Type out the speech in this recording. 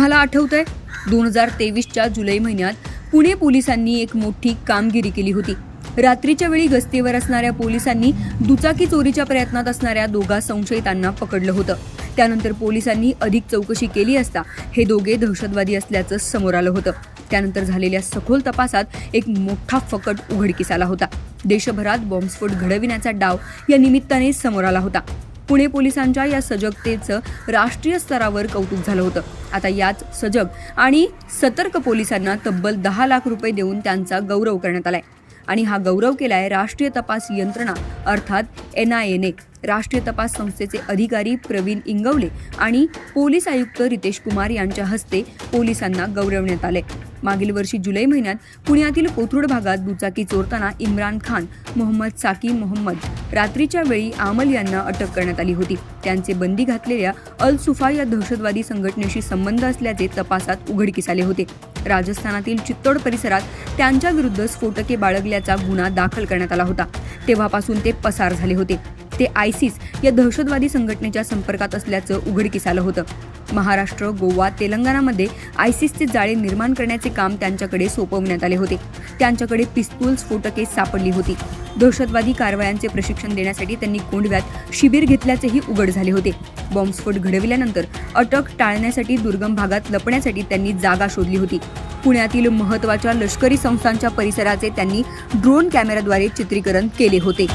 तुम्हाला आठवतंय? दोन हजार तेवीसच्या जुलै महिन्यात पुणे पोलिसांनी एक मोठी कामगिरी केली होती. रात्रीच्या वेळी गस्तीवर असणाऱ्या पोलिसांनी दुचाकी चोरीच्या प्रयत्नात असणाऱ्या दोघा संशयितांना पकडलं होतं. त्यानंतर पोलिसांनी अधिक चौकशी केली असता हे दोघे दहशतवादी असल्याचं समोर आलं होतं. त्यानंतर झालेल्या सखोल तपासात एक मोठा फकट उघडकीस आला होता. देशभरात बॉम्बस्फोट घडविण्याचा डाव या निमित्ताने समोर आला होता. पुणे पोलिसांच्या या सजगतेचं राष्ट्रीय स्तरावर कौतुक झालं होतं. आता याच सजग आणि सतर्क पोलिसांना तब्बल दहा लाख रुपये देऊन त्यांचा गौरव करण्यात आलाय. आणि हा गौरव केलाय राष्ट्रीय तपास यंत्रणा अर्थात एन आय एने राष्ट्रीय तपास संस्थेचे अधिकारी प्रवीण इंगवले आणि पोलीस आयुक्त रितेश कुमार यांच्या हस्ते पोलिसांना गौरवण्यात आले मागील वर्षी जुलै महिन्यात पुण्यातील कोथरूड भागात दुचाकी चोरताना इम्रान खान मोहम्मद साकी मोहम्मद रात्रीच्या वेळी आमल यांना अटक करण्यात आली होती. त्यांचे बंदी घातलेल्या अल सुफा या दहशतवादी संघटनेशी संबंध असल्याचे तपासात उघडकीस आले होते. राजस्थानातील चित्तोड परिसरात त्यांच्याविरुद्ध स्फोटके बाळगल्याचा गुन्हा दाखल करण्यात आला होता. तेव्हापासून ते पसार झाले होते. ते आयसिस या दहशतवादी संघटनेच्या संपर्कात असल्याचं उघडकीस आलं होतं. महाराष्ट्र गोवा तेलंगणामध्ये आयसिसचे जाळे निर्माण करण्याचे काम त्यांच्याकडे सोपवण्यात आले होते. त्यांच्याकडे पिस्तूल स्फोटके सापडली होती. दहशतवादी कारवायांचे प्रशिक्षण देण्यासाठी त्यांनी कोंडव्यात शिबिर घेतल्याचेही उघड झाले होते. बॉम्बस्फोट घडविल्यानंतर अटक टाळण्यासाठी दुर्गम भागात लपण्यासाठी त्यांनी जागा शोधली होती. पुण्यातील महत्त्वाच्या लष्करी संस्थांच्या परिसराचे त्यांनी ड्रोन कॅमेराद्वारे चित्रीकरण केले होते.